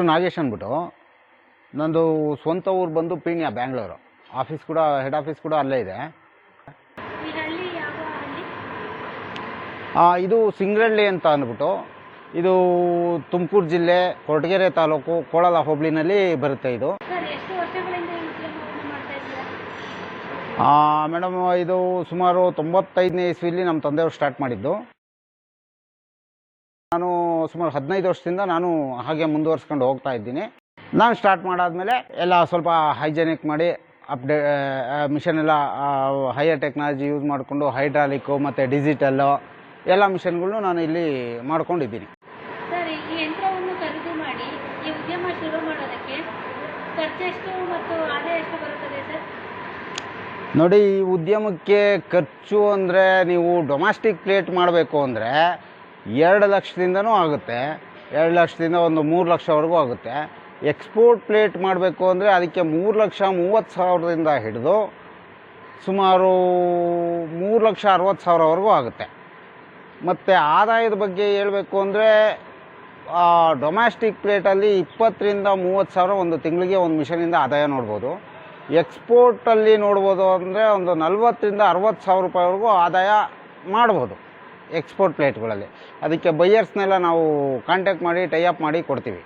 ಹೆಸರು ನಾಗೇಶ್ ಅಂದ್ಬಿಟ್ಟು ನಂದು ಸ್ವಂತ ಊರು ಬಂದು ಪೀಣ್ಯ ಬ್ಯಾಂಗ್ಳೂರು. ಆಫೀಸ್ ಕೂಡ ಹೆಡ್ ಆಫೀಸ್ ಕೂಡ ಅಲ್ಲೇ ಇದೆ. ಇದು ಸಿಂಗ್ರಳ್ಳಿ ಅಂತ ಅಂದ್ಬಿಟ್ಟು ಇದು ತುಮಕೂರು ಜಿಲ್ಲೆ ಕೊರಟಗೆರೆ ತಾಲೂಕು ಕೋಳಲ ಹೋಬಳಿನಲ್ಲಿ ಬರುತ್ತೆ ಇದು. ಮೇಡಮ್ ಇದು ಸುಮಾರು ತೊಂಬತ್ತೈದನೇ ಇಸ್ವಿಲಿ ನಮ್ಮ ತಂದೆಯವರು ಸ್ಟಾರ್ಟ್ ಮಾಡಿದ್ದು. ನಾನು ಸುಮಾರು ಹದಿನೈದು ವರ್ಷದಿಂದ ನಾನು ಹಾಗೆ ಮುಂದುವರ್ಸ್ಕೊಂಡು ಹೋಗ್ತಾ ಇದ್ದೀನಿ. ನಾನು ಸ್ಟಾರ್ಟ್ ಮಾಡಾದ್ಮೇಲೆ ಎಲ್ಲ ಸ್ವಲ್ಪ ಹೈಜೆನಿಕ್ ಮಾಡಿ ಅಪ್ಡೇ ಮಿಷನ್ ಎಲ್ಲ ಹೈಯರ್ ಟೆಕ್ನಾಲಜಿ ಯೂಸ್ ಮಾಡಿಕೊಂಡು ಹೈಡ್ರಾಲಿಕ್ಕು ಮತ್ತು ಡಿಜಿಟಲ್ಲು ಎಲ್ಲ ಮಿಷನ್ಗಳನ್ನೂ ನಾನು ಇಲ್ಲಿ ಮಾಡ್ಕೊಂಡಿದ್ದೀನಿ. ನೋಡಿ ಈ ಉದ್ಯಮಕ್ಕೆ ಖರ್ಚು ಅಂದರೆ ನೀವು ಡೊಮ್ಯಾಸ್ಟಿಕ್ ಪ್ಲೇಟ್ ಮಾಡಬೇಕು ಅಂದರೆ ಎರಡು ಲಕ್ಷದಿಂದನೂ ಆಗುತ್ತೆ. ಎರಡು ಲಕ್ಷದಿಂದ ಒಂದು ಮೂರು ಲಕ್ಷವರೆಗೂ ಆಗುತ್ತೆ. ಎಕ್ಸ್ಪೋರ್ಟ್ ಪ್ಲೇಟ್ ಮಾಡಬೇಕು ಅಂದರೆ ಅದಕ್ಕೆ ಮೂರು ಲಕ್ಷ ಮೂವತ್ತು ಸಾವಿರದಿಂದ ಹಿಡಿದು ಸುಮಾರು ಮೂರು ಲಕ್ಷ ಅರವತ್ತು ಸಾವಿರವರೆಗೂ ಆಗುತ್ತೆ. ಮತ್ತು ಆದಾಯದ ಬಗ್ಗೆ ಹೇಳಬೇಕು ಅಂದರೆ ಡೊಮ್ಯಾಸ್ಟಿಕ್ ಪ್ಲೇಟಲ್ಲಿ ಇಪ್ಪತ್ತರಿಂದ ಮೂವತ್ತು ಸಾವಿರ ಒಂದು ತಿಂಗಳಿಗೆ ಒಂದು ಮಿಷನಿಂದ ಆದಾಯ ನೋಡ್ಬೋದು. ಎಕ್ಸ್ಪೋರ್ಟಲ್ಲಿ ನೋಡ್ಬೋದು ಅಂದರೆ ಒಂದು ನಲ್ವತ್ತರಿಂದ ಅರವತ್ತು ಸಾವಿರ ರೂಪಾಯಿವರೆಗೂ ಆದಾಯ ಮಾಡ್ಬೋದು. ಎಕ್ಸ್ಪೋರ್ಟ್ ಪ್ಲೇಟ್ಗಳಲ್ಲಿ ಅದಕ್ಕೆ ಬೈಯರ್ಸ್ನೆಲ್ಲ ನಾವು ಕಾಂಟ್ಯಾಕ್ಟ್ ಮಾಡಿ ಟೈ ಅಪ್ ಮಾಡಿ ಕೊಡ್ತೀವಿ.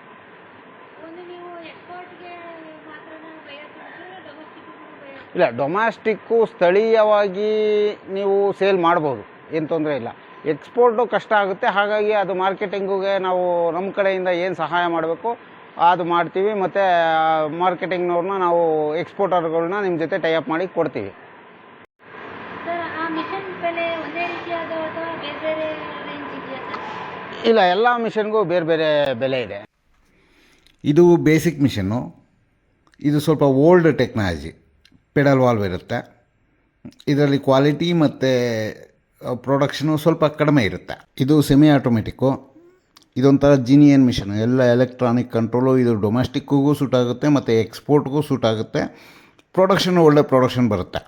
ಇಲ್ಲ ಡೊಮ್ಯಾಸ್ಟಿಕ್ಕು ಸ್ಥಳೀಯವಾಗಿ ನೀವು ಸೇಲ್ ಮಾಡ್ಬೋದು. ಏನು ತೊಂದರೆ ಇಲ್ಲ. ಎಕ್ಸ್ಪೋರ್ಟು ಕಷ್ಟ ಆಗುತ್ತೆ. ಹಾಗಾಗಿ ಅದು ಮಾರ್ಕೆಟಿಂಗುಗೆ ನಾವು ನಮ್ಮ ಕಡೆಯಿಂದ ಏನು ಸಹಾಯ ಮಾಡಬೇಕು ಅದು ಮಾಡ್ತೀವಿ. ಮತ್ತು ಮಾರ್ಕೆಟಿಂಗ್ನವ್ರನ್ನ ನಾವು ಎಕ್ಸ್ಪೋರ್ಟರ್ಗಳನ್ನ ನಿಮ್ಮ ಜೊತೆ ಟೈ ಅಪ್ ಮಾಡಿ ಕೊಡ್ತೀವಿ. ಇಲ್ಲ, ಎಲ್ಲ ಮಿಷನ್ಗೂ ಬೇರೆ ಬೇರೆ ಬೆಲೆ ಇದೆ. ಇದು ಬೇಸಿಕ್ ಮಿಷನ್ನು ಇದು ಸ್ವಲ್ಪ ಓಲ್ಡ್ ಟೆಕ್ನಾಲಜಿ ಪೆಡಲ್ ವಾಲ್ವ್ ಇರುತ್ತೆ. ಇದರಲ್ಲಿ ಕ್ವಾಲಿಟಿ ಮತ್ತು ಪ್ರೊಡಕ್ಷನು ಸ್ವಲ್ಪ ಕಡಿಮೆ ಇರುತ್ತೆ. ಇದು ಸೆಮಿ ಆಟೋಮೆಟಿಕ್ಕು ಇದೊಂಥರ ಜಿನಿಯನ್ ಮಿಷನ್. ಎಲ್ಲ ಎಲೆಕ್ಟ್ರಾನಿಕ್ ಕಂಟ್ರೋಲು ಇದು ಡೊಮೆಸ್ಟಿಕ್ಕಿಗೂ ಸೂಟ್ ಆಗುತ್ತೆ, ಮತ್ತು ಎಕ್ಸ್ಪೋರ್ಟ್ಗೂ ಸೂಟ್ ಆಗುತ್ತೆ. ಪ್ರೊಡಕ್ಷನ್ ಒಳ್ಳೆ ಪ್ರೊಡಕ್ಷನ್ ಬರುತ್ತೆ.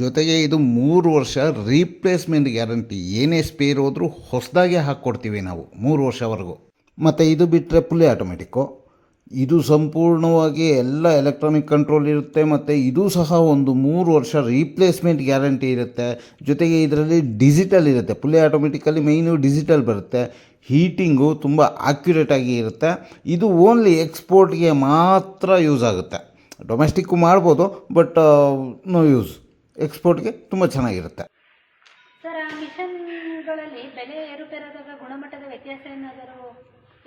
ಜೊತೆಗೆ ಇದು ಮೂರು ವರ್ಷ ರೀಪ್ಲೇಸ್ಮೆಂಟ್ ಗ್ಯಾರಂಟಿ ಏನೇ ಸ್ಪೇರ್ ಹೋದರೂ ಹೊಸದಾಗೆ ಹಾಕ್ಕೊಡ್ತೀವಿ ನಾವು, ಮೂರು ವರ್ಷವರೆಗೂ. ಮತ್ತು ಇದು ಬಿಟ್ಟರೆ ಫುಲ್ಲಿ ಆಟೋಮೆಟಿಕ್ಕು ಇದು ಸಂಪೂರ್ಣವಾಗಿ ಎಲ್ಲ ಎಲೆಕ್ಟ್ರಾನಿಕ್ ಕಂಟ್ರೋಲ್ ಇರುತ್ತೆ, ಮತ್ತು ಇದು ಸಹ ಒಂದು ಮೂರು ವರ್ಷ ರೀಪ್ಲೇಸ್ಮೆಂಟ್ ಗ್ಯಾರಂಟಿ ಇರುತ್ತೆ. ಜೊತೆಗೆ ಇದರಲ್ಲಿ ಡಿಜಿಟಲ್ ಇರುತ್ತೆ ಫುಲ್ಲಿ ಆಟೋಮೆಟಿಕಲ್ಲಿ ಮೇಯ್ನು ಡಿಜಿಟಲ್ ಬರುತ್ತೆ. ಹೀಟಿಂಗು ತುಂಬ ಆಕ್ಯುರೇಟಾಗಿ ಇರುತ್ತೆ. ಇದು ಓನ್ಲಿ ಎಕ್ಸ್ಪೋರ್ಟ್ಗೆ ಮಾತ್ರ ಯೂಸ್ ಆಗುತ್ತೆ. ಡೊಮೆಸ್ಟಿಕ್ಕು ಮಾಡ್ಬೋದು ಬಟ್ ನೋ ಯೂಸ್ ಎಕ್ಸ್ಪೋರ್ಟ್ಗೆ ತುಂಬ ಚೆನ್ನಾಗಿರುತ್ತೆ. ಸರ್ ಆ ಮಿಷನ್ಗಳಲ್ಲಿ ಬೆಲೆ ಏರುಪೇರಾದಾಗ ಗುಣಮಟ್ಟದ ವ್ಯತ್ಯಾಸ ಏನಾದರೂ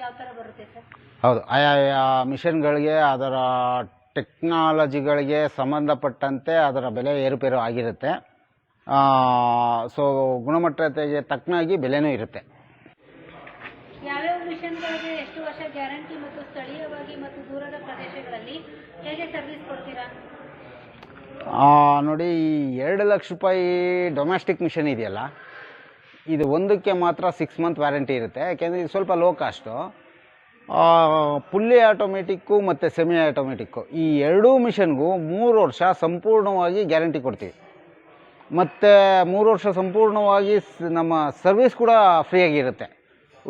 ಯಾವ ಥರ ಬರುತ್ತೆ ಸರ್? ಹೌದು ಆಯಾ ಮಿಷನ್ಗಳಿಗೆ ಅದರ ಟೆಕ್ನಾಲಜಿಗಳಿಗೆ ಸಂಬಂಧಪಟ್ಟಂತೆ ಅದರ ಬೆಲೆ ಏರುಪೇರು ಆಗಿರುತ್ತೆ. ಸೊ ಗುಣಮಟ್ಟತೆಗೆ ತಕ್ಕನಾಗಿ ಬೆಲೆನೂ ಇರುತ್ತೆ. ಯಾವ್ಯಾವ ಮಿಷನ್ಗಳಿಗೆ ಎಷ್ಟು ವರ್ಷ ಗ್ಯಾರಂಟಿ ಮತ್ತು ಸ್ಥಳೀಯವಾಗಿ ಮತ್ತು ದೂರದ ಪ್ರದೇಶಗಳಲ್ಲಿ ಹೇಗೆ ಸರ್ವಿಸ್ ಕೊಡ್ತೀರಾ? ನೋಡಿ, ಈ ಎರಡು ಲಕ್ಷ ರೂಪಾಯಿ ಡೊಮೆಸ್ಟಿಕ್ ಮಿಷನ್ ಇದೆಯಲ್ಲ? ಇದು ಒಂದಕ್ಕೆ ಮಾತ್ರ ಸಿಕ್ಸ್ ಮಂತ್ ವ್ಯಾರಂಟಿ ಇರುತ್ತೆ. ಯಾಕೆಂದರೆ ಇದು ಸ್ವಲ್ಪ ಲೋ ಕಾಸ್ಟು ಫುಲ್ಲಿ ಆಟೋಮೆಟಿಕ್ಕು ಮತ್ತು ಸೆಮಿ ಆಟೋಮೆಟಿಕ್ಕು ಈ ಎರಡೂ ಮಿಷನ್ಗೂ ಮೂರು ವರ್ಷ ಸಂಪೂರ್ಣವಾಗಿ ಗ್ಯಾರಂಟಿ ಕೊಡ್ತೀವಿ. ಮತ್ತು ಮೂರು ವರ್ಷ ಸಂಪೂರ್ಣವಾಗಿ ನಮ್ಮ ಸರ್ವಿಸ್ ಕೂಡ ಫ್ರೀಯಾಗಿರುತ್ತೆ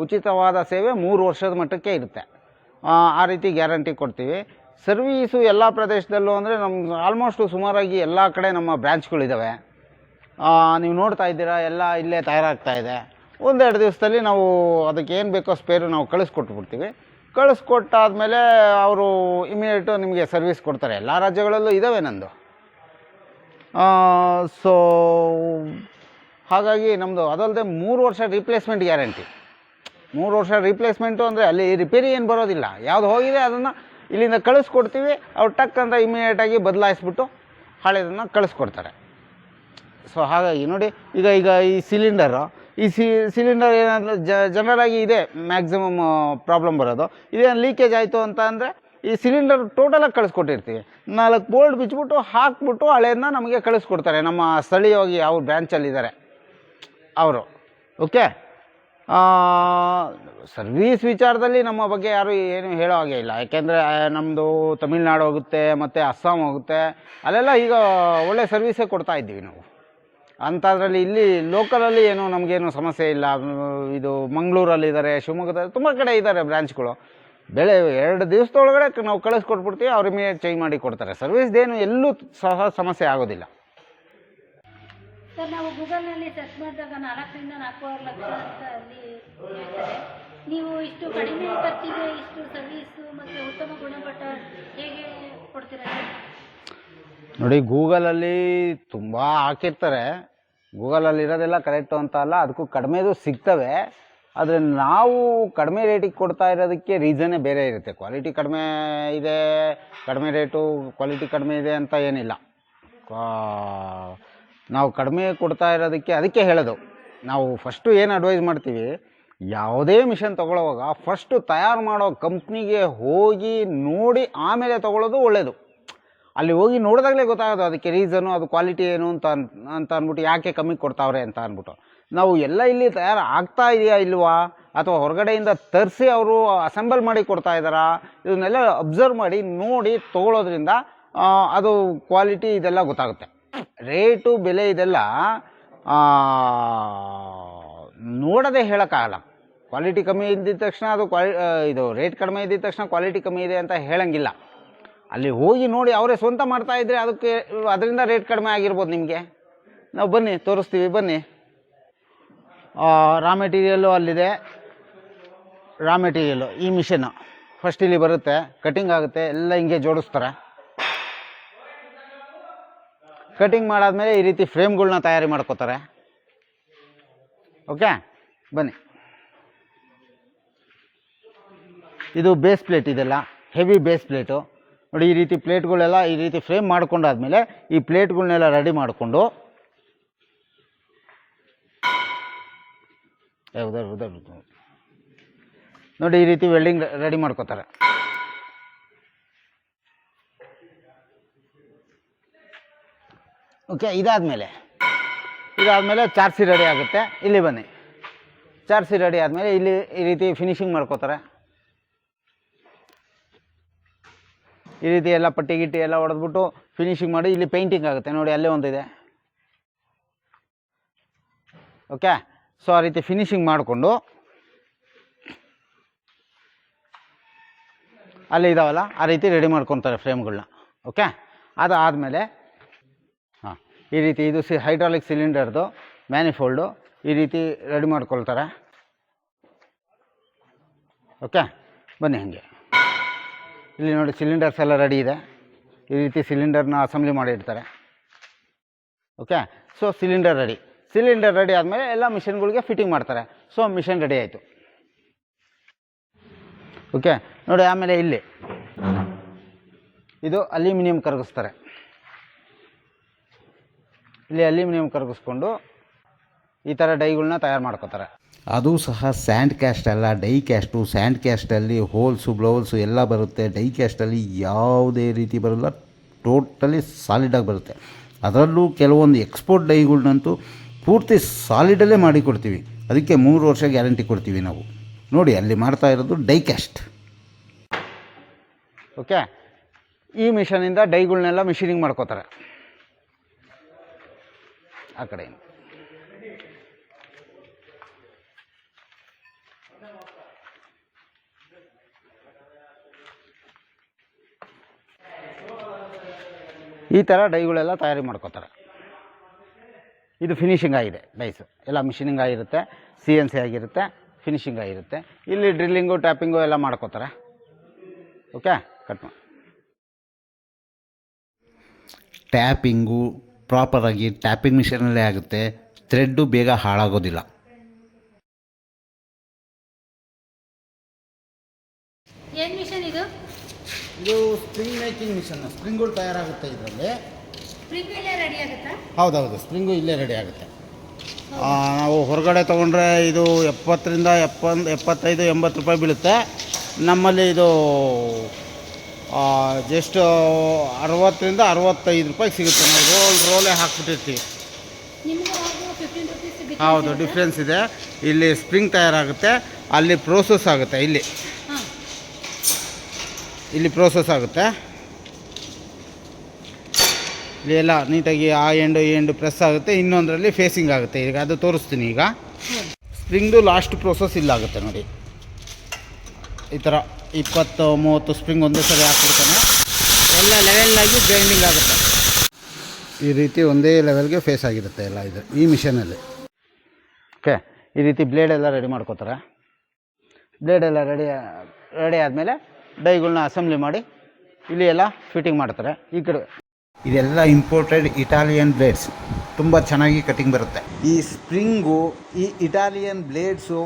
ಉಚಿತವಾದ ಸೇವೆ ಮೂರು ವರ್ಷದ ಮಟ್ಟಕ್ಕೆ ಇರುತ್ತೆ. ಆ ರೀತಿ ಗ್ಯಾರಂಟಿ ಕೊಡ್ತೀವಿ. ಸರ್ವೀಸು ಎಲ್ಲ ಪ್ರದೇಶದಲ್ಲೂ ಅಂದರೆ ನಮ್ಮ ಆಲ್ಮೋಸ್ಟು ಸುಮಾರಾಗಿ ಎಲ್ಲ ಕಡೆ ನಮ್ಮ ಬ್ರ್ಯಾಂಚ್ಗಳಿದ್ದಾವೆ ನೀವು ನೋಡ್ತಾ ಇದ್ದೀರಾ, ಎಲ್ಲ ಇಲ್ಲೇ ತಯಾರಾಗ್ತಾ ಇದೆ. ಒಂದೆರಡು ದಿವಸದಲ್ಲಿ ನಾವು ಅದಕ್ಕೆ ಏನು ಬೇಕೋ ಸ್ಪೇರು ನಾವು ಕಳಿಸ್ಕೊಟ್ಬಿಡ್ತೀವಿ. ಕಳಿಸ್ಕೊಟ್ಟಾದಮೇಲೆ ಅವರು ಇಮಿಡಿಯೇಟು ನಿಮಗೆ ಸರ್ವಿಸ್ ಕೊಡ್ತಾರೆ. ಎಲ್ಲ ರಾಜ್ಯಗಳಲ್ಲೂ ಇದ್ದಾವೆ ನಂದು. ಸೊ ಹಾಗಾಗಿ ನಮ್ಮದು ಅದಲ್ಲದೆ ಮೂರು ವರ್ಷ ರಿಪ್ಲೇಸ್ಮೆಂಟ್ ಗ್ಯಾರಂಟಿ ಮೂರು ವರ್ಷ ರಿಪ್ಲೇಸ್ಮೆಂಟು ಅಂದರೆ ಅಲ್ಲಿ ರಿಪೇರಿ ಏನು ಬರೋದಿಲ್ಲ. ಯಾವುದು ಹೋಗಿದೆ ಅದನ್ನು ಇಲ್ಲಿಂದ ಕಳಿಸ್ಕೊಡ್ತೀವಿ, ಅವ್ರು ಟಕ್ ಅಂತ ಇಮಿಡಿಯೇಟಾಗಿ ಬದಲಾಯಿಸ್ಬಿಟ್ಟು ಹಳೆದನ್ನು ಕಳಿಸ್ಕೊಡ್ತಾರೆ. ಸೊ ಹಾಗಾಗಿ ನೋಡಿ, ಈಗ ಈಗ ಈ ಸಿಲಿಂಡರು ಈ ಸಿ ಸಿಲಿಂಡರ್ ಏನಂದ್ರೆ ಜನರಲ್ ಆಗಿ ಇದೆ ಮ್ಯಾಕ್ಸಿಮಮ್ ಪ್ರಾಬ್ಲಮ್ ಬರೋದು. ಇದೇನು ಲೀಕೇಜ್ ಆಯಿತು ಅಂತ ಅಂದರೆ, ಈ ಸಿಲಿಂಡರ್ ಟೋಟಲಾಗಿ ಕಳಿಸ್ಕೊಟ್ಟಿರ್ತೀವಿ. ನಾಲ್ಕು ಬೋಲ್ಡ್ ಬಿಚ್ಚಿಬಿಟ್ಟು ಹಾಕ್ಬಿಟ್ಟು ಹಳೇದನ್ನ ನಮಗೆ ಕಳಿಸ್ಕೊಡ್ತಾರೆ. ನಮ್ಮ ಸ್ಥಳೀಯವಾಗಿ ಯಾವ ಬ್ರ್ಯಾಂಚಲ್ಲಿದ್ದಾರೆ ಅವರು ಓಕೆ ಸರ್ವೀಸ್ ವಿಚಾರದಲ್ಲಿ ನಮ್ಮ ಬಗ್ಗೆ ಯಾರು ಏನು ಹೇಳೋ ಹಾಗೆ ಇಲ್ಲ. ಯಾಕೆಂದರೆ ನಮ್ಮದು ತಮಿಳ್ನಾಡು ಹೋಗುತ್ತೆ, ಮತ್ತು ಅಸ್ಸಾಂ ಹೋಗುತ್ತೆ. ಅಲ್ಲೆಲ್ಲ ಈಗ ಒಳ್ಳೆ ಸರ್ವೀಸೇ ಕೊಡ್ತಾ ಇದ್ದೀವಿ ನಾವು. ಅಂಥದ್ರಲ್ಲಿ ಇಲ್ಲಿ ಲೋಕಲಲ್ಲಿ ಏನು ನಮಗೇನು ಸಮಸ್ಯೆ ಇಲ್ಲ. ಇದು ಮಂಗಳೂರಲ್ಲಿದ್ದಾರೆ ಶಿವಮೊಗ್ಗದಲ್ಲಿ ತುಂಬ ಕಡೆ ಇದ್ದಾರೆ ಬ್ರ್ಯಾಂಚ್ಗಳು ಬೆಳೆ ಎರಡು ದಿವಸದೊಳಗಡೆ ನಾವು ಕಳಿಸ್ಕೊಟ್ಬಿಡ್ತೀವಿ ಅವ್ರ ಮೇಲೆ ಚೇಂಜ್ ಮಾಡಿ ಕೊಡ್ತಾರೆ. ಸರ್ವಿಸ್ದೇನು ಎಲ್ಲೂ ಸಹ ಸಮಸ್ಯೆ ಆಗೋದಿಲ್ಲ. ಸರ್, ನಾವು ಗೂಗಲ್ನಲ್ಲಿ ಸರ್ಚ್ ಮಾಡಿದಾಗ ನಾಲ್ಕರಿಂದ ನಾಲ್ಕೂವರೆ ಲಕ್ಷ ಅಂತ ಅಲ್ಲಿ ಹೇಳ್ತಾರೆ. ನೀವು ಇಷ್ಟು ಕಡಿಮೆ ಖರ್ಚಿಗೆ ಇಷ್ಟು ಸರ್ವಿಸು ಮತ್ತು ಉತ್ತಮ ಗುಣಮಟ್ಟ ಹೇಗೆ ಕೊಡ್ತೀರಾ ಸರ್? ನೋಡಿ, ಗೂಗಲಲ್ಲಿ ತುಂಬ ಹಾಕಿರ್ತಾರೆ. ಗೂಗಲಲ್ಲಿ ಇರೋದೆಲ್ಲ ಕರೆಕ್ಟು ಅಂತ ಅಲ್ಲ, ಅದಕ್ಕೂ ಕಡಿಮೆದು ಸಿಗ್ತವೆ. ಆದರೆ ನಾವು ಕಡಿಮೆ ರೇಟಿಗೆ ಕೊಡ್ತಾ ಇರೋದಕ್ಕೆ ರೀಸನ್ನೇ ಬೇರೆ ಇರುತ್ತೆ. ಕ್ವಾಲಿಟಿ ಕಡಿಮೆ ಇದೆ, ಕಡಿಮೆ ರೇಟು ಕ್ವಾಲಿಟಿ ಕಡಿಮೆ ಇದೆ ಅಂತ ಏನಿಲ್ಲ. ನಾವು ಕಡಿಮೆ ಕೊಡ್ತಾ ಇರೋದಕ್ಕೆ ಅದಕ್ಕೆ ಹೇಳೋದು. ನಾವು ಫಸ್ಟು ಏನು ಅಡ್ವೈಸ್ ಮಾಡ್ತೀವಿ, ಯಾವುದೇ ಮಿಷನ್ ತೊಗೊಳ್ಳೋವಾಗ ಫಸ್ಟು ತಯಾರು ಮಾಡೋ ಕಂಪ್ನಿಗೆ ಹೋಗಿ ನೋಡಿ ಆಮೇಲೆ ತೊಗೊಳ್ಳೋದು ಒಳ್ಳೆಯದು ಅಲ್ಲಿ ಹೋಗಿ ನೋಡಿದಾಗಲೇ ಗೊತ್ತಾಗೋದು ಅದಕ್ಕೆ ರೀಸನು ಅದು ಕ್ವಾಲಿಟಿ ಏನು ಅಂತ ಅಂತ ಅಂದ್ಬಿಟ್ಟು ಯಾಕೆ ಕಮ್ಮಿ ಕೊಡ್ತಾವ್ರೆ ಅಂತ ಅಂದ್ಬಿಟ್ಟು ನಾವು ಎಲ್ಲ ಇಲ್ಲಿ ತಯಾರು ಆಗ್ತಾ ಇದೆಯಾ ಇಲ್ವಾ? ಅಥವಾ ಹೊರಗಡೆಯಿಂದ ತರಿಸಿ ಅವರು ಅಸೆಂಬಲ್ ಮಾಡಿ ಕೊಡ್ತಾ ಇದ್ದಾರಾ? ಇದನ್ನೆಲ್ಲ ಅಬ್ಸರ್ವ್ ಮಾಡಿ ನೋಡಿ ತೊಗೊಳೋದ್ರಿಂದ ಅದು ಕ್ವಾಲಿಟಿ ಇದೆಲ್ಲ ಗೊತ್ತಾಗುತ್ತೆ. ರೇಟು ಬೆಲೆ ಇದೆಲ್ಲ ನೋಡದೆ ಹೇಳೋಕ್ಕಾಗಲ್ಲ. ಕ್ವಾಲಿಟಿ ಕಮ್ಮಿ ಇದ್ದಿದ್ದ ತಕ್ಷಣ ಅದು ಕ್ವಾಲಿ ಇದು ರೇಟ್ ಕಡಿಮೆ ಇದ್ದಿದ್ದ ತಕ್ಷಣ ಕ್ವಾಲಿಟಿ ಕಮ್ಮಿ ಇದೆ ಅಂತ ಹೇಳಂಗಿಲ್ಲ. ಅಲ್ಲಿ ಹೋಗಿ ನೋಡಿ ಅವರೇ ಸ್ವಂತ ಮಾಡ್ತಾ ಇದ್ರೆ ಅದಕ್ಕೆ, ಅದರಿಂದ ರೇಟ್ ಕಡಿಮೆ ಆಗಿರ್ಬೋದು ನಿಮಗೆ. ನಾವು ಬನ್ನಿ, ತೋರಿಸ್ತೀವಿ, ಬನ್ನಿ. ರಾ ಮೆಟೀರಿಯಲ್ಲು ಅಲ್ಲಿದೆ. ರಾ ಮೆಟೀರಿಯಲ್ಲು ಈ ಮಿಷನ್ನು ಫಸ್ಟ್ ಇಲ್ಲಿ ಬರುತ್ತೆ ಕಟಿಂಗ್ ಆಗುತ್ತೆ, ಎಲ್ಲ ಹಿಂಗೆ ಜೋಡಿಸ್ತಾರೆ. ಕಟಿಂಗ್ ಮಾಡಾದಮೇಲೆ ಈ ರೀತಿ ಫ್ರೇಮ್ಗಳನ್ನ ತಯಾರಿ ಮಾಡ್ಕೋತಾರೆ. ಓಕೆ ಬನ್ನಿ. ಇದು ಬೇಸ್ ಪ್ಲೇಟ್ ಇದೆಲ್ಲ. ಹೆವಿ ಬೇಸ್ ಪ್ಲೇಟು ನೋಡಿ, ಈ ರೀತಿ ಪ್ಲೇಟ್ಗಳೆಲ್ಲ ಈ ರೀತಿ ಫ್ರೇಮ್ ಮಾಡ್ಕೊಂಡಾದ್ಮೇಲೆ ಈ ಪ್ಲೇಟ್ಗಳನ್ನೆಲ್ಲ ರೆಡಿ ಮಾಡಿಕೊಂಡು. ನೋಡಿ, ಈ ರೀತಿ ವೆಲ್ಡಿಂಗ್ ರೆಡಿ ಮಾಡ್ಕೋತಾರೆ. ಓಕೆ ಇದಾದಮೇಲೆ. ಇದಾದಮೇಲೆ ಚಾರ್ಸಿ ರೆಡಿ ಆಗುತ್ತೆ. ಇಲ್ಲಿ ಬನ್ನಿ. ಚಾರ್ಸಿ ರೆಡಿ ಆದಮೇಲೆ ಇಲ್ಲಿ ಈ ರೀತಿ ಫಿನಿಶಿಂಗ್ ಮಾಡ್ಕೋತಾರೆ. ಈ ರೀತಿ ಎಲ್ಲ ಪಟ್ಟಿ ಗಿಟ್ಟಿ ಎಲ್ಲ ಹೊಡೆದ್ಬಿಟ್ಟು ಫಿನಿಶಿಂಗ್ ಮಾಡಿ ಇಲ್ಲಿ ಪೇಂಟಿಂಗ್ ಆಗುತ್ತೆ. ನೋಡಿ, ಅಲ್ಲೇ ಒಂದಿದೆ. ಓಕೆ ಸೊ ಆ ರೀತಿ ಫಿನಿಶಿಂಗ್ ಮಾಡಿಕೊಂಡು ಅಲ್ಲಿ ಇದಾವಲ್ಲ? ಆ ರೀತಿ ರೆಡಿ ಮಾಡ್ಕೊತಾರೆ ಫ್ರೇಮ್ಗಳನ್ನ ಓಕೆ ಅದು ಹಾಂ ಈ ರೀತಿ ಇದು ಸಿ ಹೈಡ್ರಾಲಿಕ್ ಸಿಲಿಂಡರ್ದು ಮ್ಯಾನಿಫೋಲ್ಡು ಈ ರೀತಿ ರೆಡಿ ಮಾಡ್ಕೊಳ್ತಾರೆ. ಓಕೆ ಬನ್ನಿ ಹಾಗೆ. ಇಲ್ಲಿ ನೋಡಿ ಸಿಲಿಂಡರ್ಸ್ ಎಲ್ಲ ರೆಡಿ ಇದೆ. ಈ ರೀತಿ ಸಿಲಿಂಡರ್ನ ಅಸೆಂಬ್ಲಿ ಮಾಡಿರ್ತಾರೆ okay so cylinder ready cylinder ready ಆದಮೇಲೆ ಎಲ್ಲ ಮಿಷಿನ್ಗಳಿಗೆ ಫಿಟ್ಟಿಂಗ್ ಮಾಡ್ತಾರೆ. ಸೊ ಮಿಷನ್ ರೆಡಿ ಆಯಿತು. ಓಕೆ ನೋಡಿ ಆಮೇಲೆ ಇಲ್ಲಿ. ಇದು ಅಲ್ಯೂಮಿನಿಯಂ ಕರಗಿಸ್ತಾರೆ. ಇಲ್ಲಿ ಅಲ್ಯೂಮಿನಿಯಂ ಕರಗಿಸ್ಕೊಂಡು ಈ ಥರ ಡೈಗಳನ್ನ ತಯಾರು ಮಾಡ್ಕೋತಾರೆ. ಅದು ಸಹ ಸ್ಯಾಂಡ್ ಕ್ಯಾಸ್ಟ್ ಅಲ್ಲ ಡೈ ಕ್ಯಾಸ್ಟು. ಸ್ಯಾಂಡ್ ಕ್ಯಾಸ್ಟಲ್ಲಿ ಹೋಲ್ಸು ಬ್ಲೌಸು ಎಲ್ಲ ಬರುತ್ತೆ. ಡೈ ಕ್ಯಾಸ್ಟಲ್ಲಿ ಯಾವುದೇ ರೀತಿ ಬರಲ್ಲ ಟೋಟಲಿ ಸಾಲಿಡಾಗಿ ಬರುತ್ತೆ. ಅದರಲ್ಲೂ ಕೆಲವೊಂದು ಎಕ್ಸ್ಪೋರ್ಟ್ ಡೈಗಳನ್ನಂತೂ ಪೂರ್ತಿ ಸಾಲಿಡಲ್ಲೇ ಮಾಡಿ ಕೊಡ್ತೀವಿ ಅದಕ್ಕೆ ಮೂರು ವರ್ಷ ಗ್ಯಾರಂಟಿ ಕೊಡ್ತೀವಿ ನಾವು. ನೋಡಿ ಅಲ್ಲಿ ಮಾಡ್ತಾ ಇರೋದು ಡೈ ಕ್ಯಾಸ್ಟ್. ಓಕೆ ಈ ಮಿಷನಿಂದ ಡೈಗಳನ್ನೆಲ್ಲ ಮಿಷಿನಿಂಗ್ ಮಾಡ್ಕೋತಾರೆ. ಆ ಕಡೆ ಈ ಥರ ಡೈಗಳೆಲ್ಲ ತಯಾರಿ ಮಾಡ್ಕೋತಾರೆ. ಇದು ಫಿನಿಶಿಂಗ್ ಆಗಿದೆ ಡೈಸು ಎಲ್ಲ ಮಿಷಿನಿಂಗ್ ಆಗಿರುತ್ತೆ ಸಿ ಎನ್ ಸಿ ಆಗಿರುತ್ತೆ ಫಿನಿಶಿಂಗ್ ಆಗಿರುತ್ತೆ. ಇಲ್ಲಿ ಡ್ರಿಲ್ಲಿಂಗು ಟ್ಯಾಪಿಂಗು ಎಲ್ಲ ಮಾಡ್ಕೋತಾರೆ. ಓಕೆ ಕಟ್ ಮಾಡಿ. ಟ್ಯಾಪಿಂಗು ಪ್ರಾಪರಾಗಿ ಟ್ಯಾಪಿಂಗ್ ಮಿಷಿನಲ್ಲೇ ಆಗುತ್ತೆ ಥ್ರೆಡ್ಡು ಬೇಗ ಹಾಳಾಗೋದಿಲ್ಲ. ಏನು ಮಿಷನ್ ಇದು? ಇದು ಸ್ಪ್ರಿಂಗ್ ಮೇಕಿಂಗ್ ಮಿಷನ್ ಸ್ಪ್ರಿಂಗ್ಗಳು ತಯಾರಾಗುತ್ತೆ ಇದರಲ್ಲಿ. ಸ್ಪ್ರಿಂಗ್ ಇಲ್ಲೇ ರೆಡಿ ಆಗುತ್ತಾ? ಹೌದೌದು ಸ್ಪ್ರಿಂಗು ಇಲ್ಲೇ ರೆಡಿ ಆಗುತ್ತೆ. ನಾವು ಹೊರಗಡೆ ತೊಗೊಂಡ್ರೆ ಇದು ಎಪ್ಪತ್ತರಿಂದ ಎಪ್ಪೊಂದು ಎಪ್ಪತ್ತೈದು ಎಂಬತ್ತು ರೂಪಾಯಿ ಬೀಳುತ್ತೆ. ನಮ್ಮಲ್ಲಿ ಇದು ಜಸ್ಟ್ ಅರವತ್ತರಿಂದ ಅರವತ್ತೈದು ರೂಪಾಯಿ ಸಿಗುತ್ತೆ ನಾವು ರೋಲ್ ರೋಲೇ ಹಾಕ್ಬಿಟ್ಟಿರ್ತೀವಿ. ಹೌದು ಡಿಫ್ರೆನ್ಸ್ ಇದೆ. ಇಲ್ಲಿ ಸ್ಪ್ರಿಂಗ್ ತಯಾರಾಗುತ್ತೆ ಅಲ್ಲಿ ಪ್ರೋಸೆಸ್ ಆಗುತ್ತೆ ಇಲ್ಲಿ. ಇಲ್ಲಿ ಪ್ರೋಸೆಸ್ ಆಗುತ್ತೆ. ಇಲ್ಲಿ ಎಲ್ಲ ನೀಟಾಗಿ ಆ ಎಂಡು ಈ ಎಂಡು ಪ್ರೆಸ್ ಆಗುತ್ತೆ ಇನ್ನೊಂದರಲ್ಲಿ ಫೇಸಿಂಗ್ ಆಗುತ್ತೆ. ಈಗ ಅದು ತೋರಿಸ್ತೀನಿ ಈಗ. ಸ್ಪ್ರಿಂಗ್ದು ಲಾಸ್ಟ್ ಪ್ರೋಸೆಸ್ ಇಲ್ಲಾಗುತ್ತೆ ನೋಡಿ. ಈ ಥರ. ಇಪ್ಪತ್ತು ಮೂವತ್ತು ಸ್ಪ್ರಿಂಗ್ ಒಂದೇ ಸರಿ ಹಾಕ್ಬಿಡ್ತಾನೆ. ಎಲ್ಲ ಲೆವೆಲ್ಲಾಗಿ ಗ್ರೈಂಡಿಂಗ್ ಆಗುತ್ತೆ. ಈ ರೀತಿ ಒಂದೇ ಲೆವೆಲ್ಗೆ ಫೇಸ್ ಆಗಿರುತ್ತೆ ಎಲ್ಲ ಇದು ಈ ಮಿಷನಲ್ಲಿ ಓಕೆ ಈ ರೀತಿ ಬ್ಲೇಡ್ ಎಲ್ಲ ರೆಡಿ ಮಾಡ್ಕೋತಾರೆ. ಬ್ಲೇಡ್ ಎಲ್ಲ ರೆಡಿ ರೆಡಿ ಆದಮೇಲೆ ಡೈಗಳನ್ನ ಅಸೆಂಬ್ಲಿ ಮಾಡಿ ಇಲ್ಲಿ ಎಲ್ಲ ಫಿಟ್ಟಿಂಗ್ ಮಾಡ್ತಾರೆ. ಈ ಕಡೆ ಇದೆಲ್ಲ ಇಂಪೋರ್ಟೆಡ್ ಇಟಾಲಿಯನ್ ಬ್ಲೇಡ್ಸ್ ತುಂಬ ಚೆನ್ನಾಗಿ ಕಟಿಂಗ್ ಬರುತ್ತೆ. ಈ ಸ್ಪ್ರಿಂಗು ಈ ಇಟಾಲಿಯನ್ ಬ್ಲೇಡ್ಸು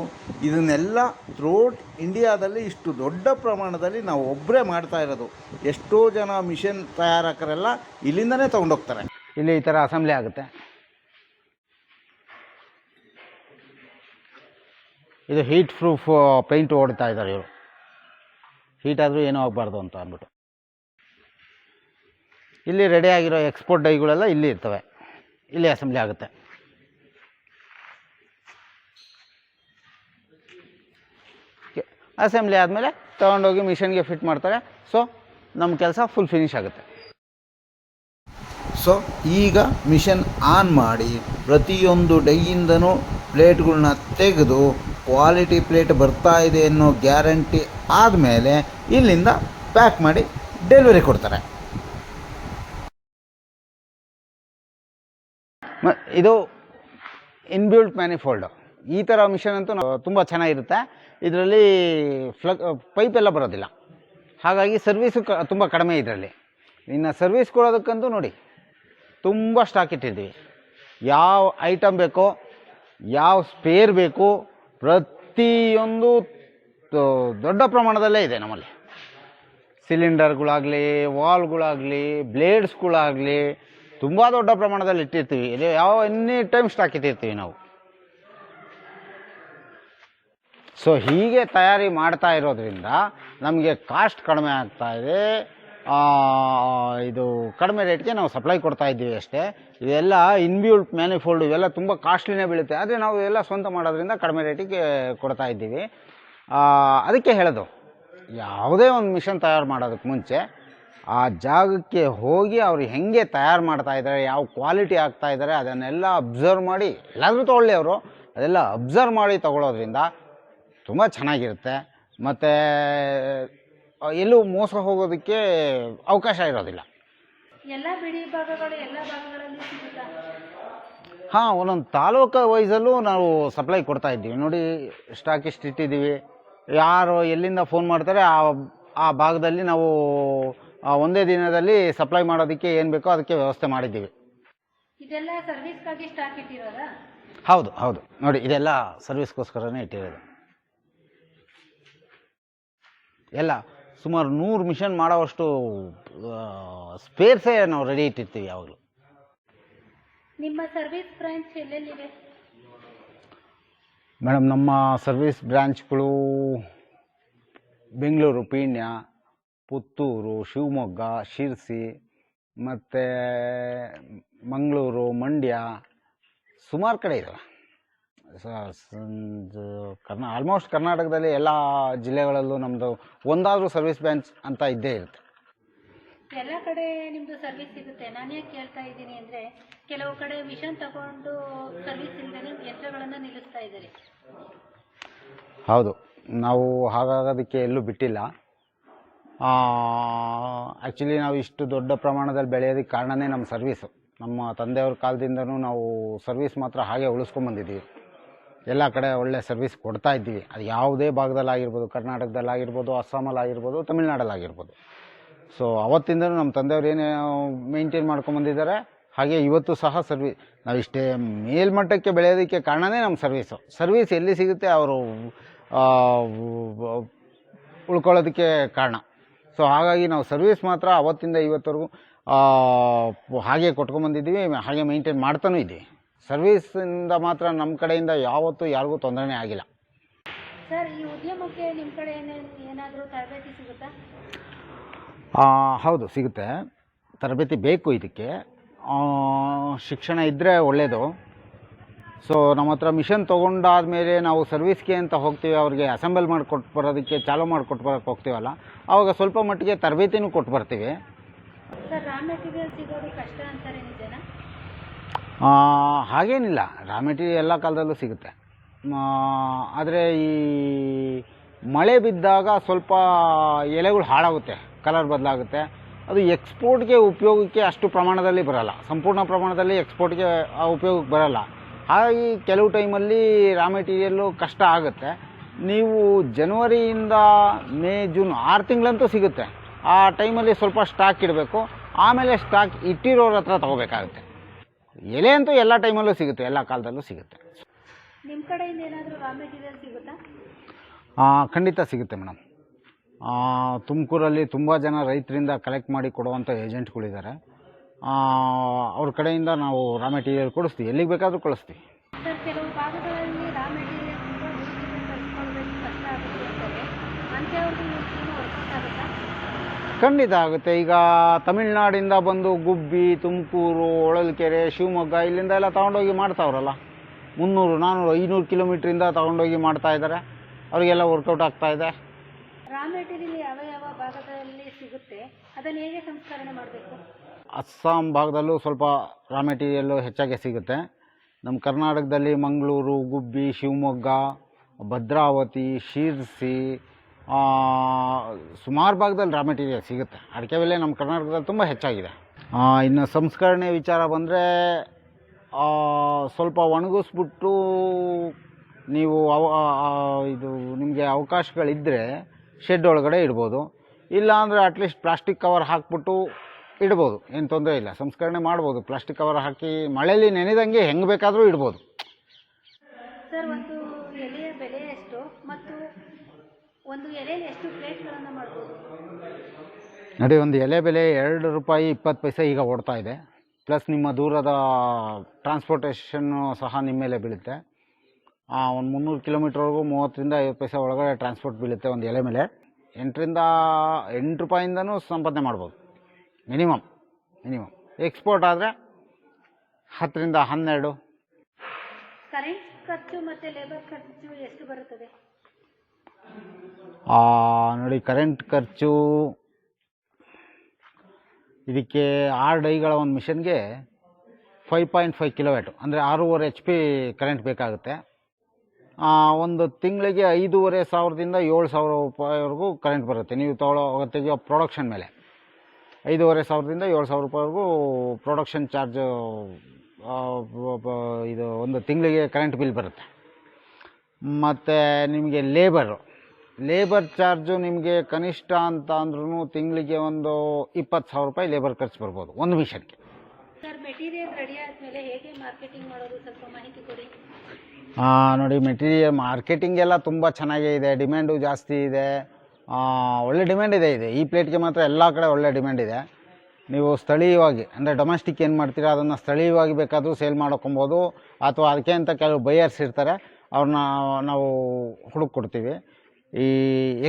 ಇದನ್ನೆಲ್ಲ ಥ್ರೋಟ್ ಇಂಡಿಯಾದಲ್ಲಿ ಇಷ್ಟು ದೊಡ್ಡ ಪ್ರಮಾಣದಲ್ಲಿ ನಾವು ಒಬ್ಬರೇ ಮಾಡ್ತಾ ಇರೋದು. ಎಷ್ಟೋ ಜನ ಮಿಷನ್ ತಯಾರಕರೆಲ್ಲ ಇಲ್ಲಿಂದನೇ ತೊಗೊಂಡೋಗ್ತಾರೆ. ಇಲ್ಲಿ ಈ ಥರ ಅಸೆಂಬ್ಲಿ ಆಗುತ್ತೆ. ಇದು ಹೀಟ್ ಪ್ರೂಫ್ ಪೇಂಟ್ ಹೊಡಿತಾ ಇದ್ದಾರೆ ಇವರು. ಹೀಟ್ ಆದರೂ ಏನೂ ಆಗಬಾರ್ದು ಅಂತ ಅಂದ್ಬಿಟ್ಟು. ಇಲ್ಲಿ ರೆಡಿ ಆಗಿರೋ ಎಕ್ಸ್ಪೋರ್ಟ್ ಡೈಗಳೆಲ್ಲ ಇಲ್ಲಿ ಇರ್ತವೆ. ಇಲ್ಲಿ ಅಸೆಂಬ್ಲಿ ಆಗುತ್ತೆ. ಅಸೆಂಬ್ಲಿ ಆದಮೇಲೆ ತೊಗೊಂಡೋಗಿ ಮಿಷನ್ಗೆ ಫಿಟ್ ಮಾಡ್ತಾರೆ. ಸೊ ನಮ್ಮ ಕೆಲಸ ಫುಲ್ ಫಿನಿಶ್ ಆಗುತ್ತೆ. ಸೊ, ಈಗ ಮಿಷನ್ ಆನ್ ಮಾಡಿ ಪ್ರತಿಯೊಂದು ಡೈಯಿಂದನೂ ಪ್ಲೇಟ್ಗಳನ್ನ ತೆಗೆದು ಕ್ವಾಲಿಟಿ ಪ್ಲೇಟ್ ಬರ್ತಾ ಇದೆ ಅನ್ನೋ ಗ್ಯಾರಂಟಿ ಆದಮೇಲೆ ಇಲ್ಲಿಂದ ಪ್ಯಾಕ್ ಮಾಡಿ ಡೆಲಿವರಿ ಕೊಡ್ತಾರೆ. ಇದು ಇನ್ಬಿಲ್ಟ್ ಮ್ಯಾನಿಫೋಲ್ಡು ಈ ಥರ ಮಿಷನ್ ಅಂತೂ ತುಂಬ ಚೆನ್ನಾಗಿರುತ್ತೆ. ಇದರಲ್ಲಿ ಫ್ಲಗ್ ಪೈಪ್ ಎಲ್ಲ ಬರೋದಿಲ್ಲ. ಹಾಗಾಗಿ ಸರ್ವೀಸು ಕ, ತುಂಬ ಕಡಿಮೆ ಇದರಲ್ಲಿ. ಇನ್ನು ಸರ್ವೀಸ್ ಕೊಡೋದಕ್ಕಂತೂ ನೋಡಿ, ತುಂಬ ಸ್ಟಾಕ್ ಇಟ್ಟಿದ್ದೀವಿ. ಯಾವ ಐಟಮ್ ಬೇಕೋ, ಯಾವ ಸ್ಪೇರ್ ಬೇಕು, ಪ್ರತಿಯೊಂದು ದೊಡ್ಡ ಪ್ರಮಾಣದಲ್ಲೇ ಇದೆ ನಮ್ಮಲ್ಲಿ. ಸಿಲಿಂಡರ್ಗಳಾಗಲಿ ವಾಲ್ಗಳಾಗಲಿ ಬ್ಲೇಡ್ಸ್ಗಳಾಗಲಿ ತುಂಬ ದೊಡ್ಡ ಪ್ರಮಾಣದಲ್ಲಿ ಇಟ್ಟಿರ್ತೀವಿ. ಇದು ಯಾವ ಎನಿ ಟೈಮ್ ಸ್ಟಾಕ್ ಇಟ್ಟಿರ್ತೀವಿ ನಾವು. ಸೊ ಹೀಗೆ ತಯಾರಿ ಮಾಡ್ತಾ ಇರೋದ್ರಿಂದ ನಮಗೆ ಕಾಸ್ಟ್ ಕಡಿಮೆ ಆಗ್ತಾ ಇದೆ. ಇದು ಕಡಿಮೆ ರೇಟ್ಗೆ ನಾವು ಸಪ್ಲೈ ಕೊಡ್ತಾ ಇದ್ದೀವಿ ಅಷ್ಟೇ. ಇದೆಲ್ಲ ಇನ್ಬ್ಯೂಲ್ಟ್ ಮ್ಯಾನಿಫೋಲ್ಡ್ ಇವೆಲ್ಲ ತುಂಬ ಕಾಸ್ಟ್ಲಿನೇ ಬೀಳುತ್ತೆ. ಆದರೆ ನಾವು ಎಲ್ಲ ಸ್ವಂತ ಮಾಡೋದ್ರಿಂದ ಕಡಿಮೆ ರೇಟಿಗೆ ಕೊಡ್ತಾ ಇದ್ದೀವಿ. ಅದಕ್ಕೆ ಹೇಳೋದು. ಯಾವುದೇ ಒಂದು ಮಿಷನ್ ತಯಾರು ಮಾಡೋದಕ್ಕೆ ಮುಂಚೆ ಆ ಜಾಗಕ್ಕೆ ಹೋಗಿ ಅವ್ರು ಹೆಂಗೆ ತಯಾರು ಮಾಡ್ತಾ ಇದ್ದಾರೆ ಯಾವ ಕ್ವಾಲಿಟಿ ಆಗ್ತಾ ಇದ್ದಾರೆ ಅದನ್ನೆಲ್ಲ ಅಬ್ಸರ್ವ್ ಮಾಡಿ ಎಲ್ಲಾದರೂ ತೊಗೊಳ್ಳಿ ಅವರು ಅದೆಲ್ಲ ಅಬ್ಸರ್ವ್ ಮಾಡಿ ತಗೊಳ್ಳೋದ್ರಿಂದ ತುಂಬ ಚೆನ್ನಾಗಿರುತ್ತೆ. ಮತ್ತು ಎಲ್ಲೂ ಮೋಸ ಹೋಗೋದಕ್ಕೆ ಅವಕಾಶ ಇರೋದಿಲ್ಲ. ಎಲ್ಲ ಬಿಡಿ ಭಾಗಗಳು ಎಲ್ಲ ಭಾಗಗಳಲ್ಲಿ ಹಾಂ ಒಂದೊಂದು ತಾಲೂಕು ವೈಸಲ್ಲೂ ನಾವು ಸಪ್ಲೈ ಕೊಡ್ತಾ ಇದ್ದೀವಿ. ನೋಡಿ ಸ್ಟಾಕಿಸ್ಟ್ ಇಟ್ಟಿದ್ದೀವಿ. ಯಾರು ಎಲ್ಲಿಂದ ಫೋನ್ ಮಾಡ್ತಾರೆ ಆ ಆ ಭಾಗದಲ್ಲಿ ನಾವು ಆ ಒಂದೇ ದಿನದಲ್ಲಿ ಸಪ್ಲೈ ಮಾಡೋದಕ್ಕೆ ಏನು ಬೇಕೋ ಅದಕ್ಕೆ ವ್ಯವಸ್ಥೆ ಮಾಡಿದ್ದೀವಿ. ಇದೆಲ್ಲ ಸರ್ವಿಸ್ಗಾಗಿ ಸ್ಟಾಕ್ ಇಟ್ಟಿರೋದಾ? ಹೌದು ಹೌದು. ನೋಡಿ ಇದೆಲ್ಲ ಸರ್ವಿಸ್ಗೋಸ್ಕರನೇ ಇಟ್ಟಿರೋದು. ಎಲ್ಲ ಸುಮಾರು ನೂರು ಮಿಷನ್ ಮಾಡೋವಷ್ಟು ಸ್ಪೇರ್ಸೇ ನಾವು ರೆಡಿ ಇಟ್ಟಿರ್ತೀವಿ ಯಾವಾಗಲೂ. ನಿಮ್ಮ ಸರ್ವಿಸ್ ಬ್ರಾಂಚ್ ಎಲ್ಲೆಲ್ಲಿದೆ? ಮೇಡಮ್ ನಮ್ಮ ಸರ್ವಿಸ್ ಬ್ರಾಂಚ್ಗಳು ಬೆಂಗಳೂರು ಪೀಣ್ಯ ಪುತ್ತೂರು ಶಿವಮೊಗ್ಗ ಶಿರ್ಸಿ ಮತ್ತು ಮಂಗಳೂರು ಮಂಡ್ಯ ಸುಮಾರು ಕಡೆ ಇದ್ದಾವೆ ಕರ್ನಾ ಆಲ್ಮೋಸ್ಟ್ ಕರ್ನಾಟಕದಲ್ಲಿ ಎಲ್ಲ ಜಿಲ್ಲೆಗಳಲ್ಲೂ ನಮ್ಮದು ಒಂದಾದರೂ ಸರ್ವಿಸ್ ಬ್ಯಾಂಚ್ ಅಂತ ಇದ್ದೇ ಇರುತ್ತೆ. ಎಲ್ಲ ಕಡೆ ನಿಮ್ಮದು ಸರ್ವಿಸ್ ಸಿಗುತ್ತೆ. ನಾನು ಯಾಕೆ ಕೇಳ್ತಾ ಇದ್ದೀನಿ ಅಂದರೆ ಕೆಲವು ಕಡೆ ಮಿಷನ್ ತಗೊಂಡು ಸರ್ವಿಸ್ ಇಲ್ಲದೇ ಯಂತ್ರಗಳನ್ನು ನಿಲ್ಲಿಸ್ತಾ ಇದ್ದಾರೆ. ಹೌದು. ನಾವು ಹಾಗಾಗೋದಕ್ಕೆ ಎಲ್ಲೂ ಬಿಟ್ಟಿಲ್ಲ. ಆ್ಯಕ್ಚುಲಿ ನಾವು ಇಷ್ಟು ದೊಡ್ಡ ಪ್ರಮಾಣದಲ್ಲಿ ಬೆಳೆಯೋದಕ್ಕೆ ಕಾರಣನೇ ನಮ್ಮ ಸರ್ವೀಸು ನಮ್ಮ ತಂದೆಯವ್ರ ಕಾಲದಿಂದನೂ ನಾವು ಸರ್ವಿಸ್ ಮಾತ್ರ ಹಾಗೆ ಉಳಿಸ್ಕೊಂಬಂದಿದ್ದೀವಿ ಎಲ್ಲ ಕಡೆ ಒಳ್ಳೆ ಸರ್ವಿಸ್ ಕೊಡ್ತಾ ಇದ್ದೀವಿ. ಅದು ಯಾವುದೇ ಭಾಗದಲ್ಲಾಗಿರ್ಬೋದು ಕರ್ನಾಟಕದಲ್ಲಾಗಿರ್ಬೋದು ಅಸ್ಸಾಮಲ್ಲಾಗಿರ್ಬೋದು ತಮಿಳ್ನಾಡಲ್ಲಾಗಿರ್ಬೋದು ಸೊ ಅವತ್ತಿಂದನೂ ನಮ್ಮ ತಂದೆಯವ್ರು ಏನೇ ಮೇಂಟೈನ್ ಮಾಡ್ಕೊಂಬಂದಿದ್ದಾರೆ ಹಾಗೆ ಇವತ್ತು ಸಹ ಸರ್ವಿ ನಾವು ಇಷ್ಟೇ ಮೇಲ್ಮಟ್ಟಕ್ಕೆ ಬೆಳೆಯೋದಕ್ಕೆ ಕಾರಣನೇ ನಮ್ಮ ಸರ್ವೀಸು ಸರ್ವೀಸ್ ಎಲ್ಲಿ ಸಿಗುತ್ತೆ ಅವರು ಉಳ್ಕೊಳ್ಳೋದಕ್ಕೆ ಕಾರಣ. ಸೊ ಹಾಗಾಗಿ ನಾವು ಸರ್ವಿಸ್ ಮಾತ್ರ ಅವತ್ತಿಂದ ಇವತ್ತವರೆಗೂ ಹಾಗೆ ಕೊಟ್ಕೊಂಬಂದಿದ್ದೀವಿ ಹಾಗೆ ಮೇಂಟೈನ್ ಮಾಡ್ತಾನೂ ಇದ್ದೀವಿ. ಸರ್ವಿಸಿಂದ ಮಾತ್ರ ನಮ್ಮ ಕಡೆಯಿಂದ ಯಾವತ್ತೂ ಯಾರಿಗೂ ತೊಂದರೆನೇ ಆಗಿಲ್ಲ. ಸರ್ ಈ ಉದ್ಯಮಕ್ಕೆ ನಿಮ್ಮ ಕಡೆ ಏನಾದರೂ ತರಬೇತಿ ಸಿಗುತ್ತಾ? ಹೌದು ಸಿಗುತ್ತೆ. ತರಬೇತಿ ಬೇಕು ಇದಕ್ಕೆ. ಶಿಕ್ಷಣ ಇದ್ದರೆ ಒಳ್ಳೆಯದು ಸೊ ನಮ್ಮ ಹತ್ರ ಮಿಷನ್ ತೊಗೊಂಡಾದ್ಮೇಲೆ ನಾವು ಸರ್ವಿಸ್ಗೆ ಅಂತ ಹೋಗ್ತೀವಿ ಅವ್ರಿಗೆ ಅಸೆಂಬಲ್ ಮಾಡಿಕೊಟ್ಟು ಬರೋದಕ್ಕೆ ಚಾಲೂ ಮಾಡಿಕೊಟ್ಟು ಬರೋಕ್ಕೆ ಹೋಗ್ತೀವಲ್ಲ ಆವಾಗ ಸ್ವಲ್ಪ ಮಟ್ಟಿಗೆ ತರಬೇತಿನೂ ಕೊಟ್ಟು ಬರ್ತೀವಿ. ಹಾಗೇನಿಲ್ಲ. ರಾ ಮೆಟೀರಿಯಲ್ ಎಲ್ಲ ಕಾಲದಲ್ಲೂ ಸಿಗುತ್ತೆ. ಆದರೆ ಈ ಮಳೆ ಬಿದ್ದಾಗ ಸ್ವಲ್ಪ ಎಲೆಗಳು ಹಾಳಾಗುತ್ತೆ ಕಲರ್ ಬದಲಾಗುತ್ತೆ. ಅದು ಎಕ್ಸ್ಪೋರ್ಟ್ಗೆ ಉಪಯೋಗಕ್ಕೆ ಅಷ್ಟು ಪ್ರಮಾಣದಲ್ಲಿ ಬರಲ್ಲ. ಸಂಪೂರ್ಣ ಪ್ರಮಾಣದಲ್ಲಿ ಎಕ್ಸ್ಪೋರ್ಟ್ಗೆ ಆ ಉಪಯೋಗಕ್ಕೆ ಬರಲ್ಲ. ಹಾಗಾಗಿ ಕೆಲವು ಟೈಮಲ್ಲಿ ರಾ ಮೆಟೀರಿಯಲ್ಲು ಕಷ್ಟ ಆಗುತ್ತೆ. ನೀವು ಜನವರಿಯಿಂದ ಮೇ ಜೂನ್ ಆರು ತಿಂಗಳಂತೂ ಸಿಗುತ್ತೆ. ಆ ಟೈಮಲ್ಲಿ ಸ್ವಲ್ಪ ಸ್ಟಾಕ್ ಇಡಬೇಕು. ಆಮೇಲೆ ಸ್ಟಾಕ್ ಇಟ್ಟಿರೋರ ಹತ್ರ ತೊಗೋಬೇಕಾಗುತ್ತೆ. ಎಲೆ ಅಂತೂ ಎಲ್ಲ ಟೈಮಲ್ಲೂ ಸಿಗುತ್ತೆ ಎಲ್ಲ ಕಾಲದಲ್ಲೂ ಸಿಗುತ್ತೆ. ನಿಮ್ಮ ಕಡೆಯಿಂದ ಏನಾದರೂ ರಾ ಮೆಟೀರಿಯಲ್ ಸಿಗುತ್ತಾ? ಖಂಡಿತ ಸಿಗುತ್ತೆ ಮೇಡಮ್. ತುಮಕೂರಲ್ಲಿ ತುಂಬ ಜನ ರೈತರಿಂದ ಕಲೆಕ್ಟ್ ಮಾಡಿ ಕೊಡುವಂಥ ಏಜೆಂಟ್ಗಳಿದ್ದಾರೆ ಅವ್ರ ಕಡೆಯಿಂದ ನಾವು ರಾ ಮೆಟೀರಿಯಲ್ ಕೊಡಿಸ್ತೀವಿ. ಎಲ್ಲಿಗೆ ಬೇಕಾದರೂ ಕಳಿಸ್ತೀವಿ. ಖಂಡಿತ ಆಗುತ್ತೆ. ಈಗ ತಮಿಳ್ನಾಡಿಂದ ಬಂದು ಗುಬ್ಬಿ ತುಮಕೂರು ಹೊಳಲ್ಕೆರೆ ಶಿವಮೊಗ್ಗ ಇಲ್ಲಿಂದ ಎಲ್ಲ ತೊಗೊಂಡೋಗಿ ಮಾಡ್ತಾವ್ರಲ್ಲ. ಮುನ್ನೂರು ನಾನ್ನೂರು ಐನೂರು ಕಿಲೋಮೀಟ್ರಿಂದ ತಗೊಂಡೋಗಿ ಮಾಡ್ತಾ ಇದ್ದಾರೆ ಅವರಿಗೆಲ್ಲ ವರ್ಕೌಟ್ ಆಗ್ತಾ ಇದೆ. ರಾ ಮೆಟೀರಿಯಲ್ ಯಾವ ಯಾವ ಭಾಗದಲ್ಲಿ ಸಿಗುತ್ತೆ? ಅದನ್ನು ಹೇಗೆ ಸಂಸ್ಕರಣೆ ಮಾಡಬೇಕು? ಅಸ್ಸಾಂ ಭಾಗದಲ್ಲೂ ಸ್ವಲ್ಪ ರಾ ಮೆಟೀರಿಯಲ್ಲು ಹೆಚ್ಚಾಗಿ ಸಿಗುತ್ತೆ. ನಮ್ಮ ಕರ್ನಾಟಕದಲ್ಲಿ ಮಂಗಳೂರು, ಗುಬ್ಬಿ, ಶಿವಮೊಗ್ಗ, ಭದ್ರಾವತಿ, ಶಿರ್ಸಿ ಸುಮಾರು ಭಾಗದಲ್ಲಿ ರಾ ಮೆಟೀರಿಯಲ್ ಸಿಗುತ್ತೆ. ಅಡಿಕೆ ಬೆಲೆ ನಮ್ಮ ಕರ್ನಾಟಕದಲ್ಲಿ ತುಂಬ ಹೆಚ್ಚಾಗಿದೆ. ಇನ್ನು ಸಂಸ್ಕರಣೆ ವಿಚಾರ ಬಂದರೆ ಸ್ವಲ್ಪ ಒಣಗಿಸ್ಬಿಟ್ಟು ನೀವು ಅವ ಇದು ನಿಮಗೆ ಅವಕಾಶಗಳಿದ್ದರೆ ಶೆಡ್ ಒಳಗಡೆ ಇಡ್ಬೋದು. ಇಲ್ಲಾಂದರೆ ಅಟ್ಲೀಸ್ಟ್ ಪ್ಲಾಸ್ಟಿಕ್ ಕವರ್ ಹಾಕ್ಬಿಟ್ಟು ಇಡ್ಬೋದು ಏನು ತೊಂದರೆ ಇಲ್ಲ. ಸಂಸ್ಕರಣೆ ಮಾಡ್ಬೋದು ಪ್ಲಾಸ್ಟಿಕ್ ಕವರ್ ಹಾಕಿ ಮಳೆಯಲ್ಲಿ ನೆನೆದಂಗೆ ಹೆಂಗೆ ಬೇಕಾದರೂ ಇಡ್ಬೋದು. ನೋಡಿ ಒಂದು ಎಲೆ ಬೆಲೆ ಎರಡು ರೂಪಾಯಿ ಇಪ್ಪತ್ತು ಪೈಸೆ ಈಗ ಓಡ್ತಾ ಇದೆ. ಪ್ಲಸ್ ನಿಮ್ಮ ದೂರದ ಟ್ರಾನ್ಸ್ಪೋರ್ಟೇಷನ್ನು ಸಹ ನಿಮ್ಮ ಮೇಲೆ ಬೀಳುತ್ತೆ. ಒಂದು ಮುನ್ನೂರು ಕಿಲೋಮೀಟ್ರ್ವರೆಗೂ ಮೂವತ್ತರಿಂದ ಐವತ್ತು ಪೈಸೆ ಒಳಗಡೆ ಟ್ರಾನ್ಸ್ಪೋರ್ಟ್ ಬೀಳುತ್ತೆ ಒಂದು ಎಲೆ ಮೇಲೆ. ಎಂಟರಿಂದ ಎಂಟು ರೂಪಾಯಿಂದನೂ ಸಂಪಾದನೆ ಮಾಡ್ಬೋದು. ಮಿನಿಮಮ್ ಮಿನಿಮಮ್ ಎಕ್ಸ್ಪೋರ್ಟ್ ಆದರೆ ಹತ್ತರಿಂದ ಹನ್ನೆರಡು. ಕರೆಂಟ್ ಖರ್ಚು ಮತ್ತು ಲೇಬರ್ ಖರ್ಚು ಎಷ್ಟು ಬರುತ್ತದೆ? ನೋಡಿ ಕರೆಂಟ್ ಖರ್ಚು ಇದಕ್ಕೆ ಆರು ಡೈಗಳ ಒಂದು ಮಿಷನ್ಗೆ ಫೈವ್ ಪಾಯಿಂಟ್ ಫೈವ್ ಕಿಲೋವ್ಯಾಟು ಅಂದರೆ ಆರೂವರೆ ಎಚ್ ಪಿ ಕರೆಂಟ್ ಬೇಕಾಗುತ್ತೆ. ಒಂದು ತಿಂಗಳಿಗೆ ಐದೂವರೆ ಸಾವಿರದಿಂದ ಏಳು ಸಾವಿರ ರೂಪಾಯಿವರೆಗೂ ಕರೆಂಟ್ ಬರುತ್ತೆ. ನೀವು ತಗೊಳ್ಳೋ ತೆಗೆಯೋ ಪ್ರೊಡಕ್ಷನ್ ಮೇಲೆ. ಐದೂವರೆ ಸಾವಿರದಿಂದ ಏಳು ಸಾವಿರ ರೂಪಾಯಿವರೆಗೂ ಪ್ರೊಡಕ್ಷನ್ ಚಾರ್ಜು ಇದು ಒಂದು ತಿಂಗಳಿಗೆ ಕರೆಂಟ್ ಬಿಲ್ ಬರುತ್ತೆ. ಮತ್ತು ನಿಮಗೆ ಲೇಬರು ಲೇಬರ್ ಚಾರ್ಜು ನಿಮಗೆ ಕನಿಷ್ಠ ಅಂತ ಅಂದ್ರೂ ತಿಂಗಳಿಗೆ ಒಂದು ಇಪ್ಪತ್ತು ಸಾವಿರ ರೂಪಾಯಿ ಲೇಬರ್ ಖರ್ಚು ಬರ್ಬೋದು ಒಂದು ಮಿಷನ್ಗೆ. ಆ, ನೋಡಿ ಮೆಟೀರಿಯಲ್ ಮಾರ್ಕೆಟಿಂಗ್ ಎಲ್ಲ ತುಂಬ ಚೆನ್ನಾಗೇ ಇದೆ ಡಿಮ್ಯಾಂಡು ಜಾಸ್ತಿ ಇದೆ. ಒಳ್ಳೆ ಡಿಮ್ಯಾಂಡ್ ಇದೆ ಇದೆ. ಈ ಪ್ಲೇಟ್ಗೆ ಮಾತ್ರ ಎಲ್ಲ ಕಡೆ ಒಳ್ಳೆ ಡಿಮ್ಯಾಂಡ್ ಇದೆ. ನೀವು ಸ್ಥಳೀಯವಾಗಿ, ಅಂದರೆ ಡೊಮೆಸ್ಟಿಕ್ ಏನು ಮಾಡ್ತೀರಾ, ಅದನ್ನು ಸ್ಥಳೀಯವಾಗಿ ಬೇಕಾದರೂ ಸೇಲ್ ಮಾಡ್ಕೊಬೋದು, ಅಥವಾ ಅದಕ್ಕೆ ಅಂತ ಕೆಲವು ಬೈಯರ್ಸ್ ಇರ್ತಾರೆ, ಅವ್ರನ್ನ ನಾವು ಹುಡುಕ್ ಕೊಡ್ತೀವಿ ಈ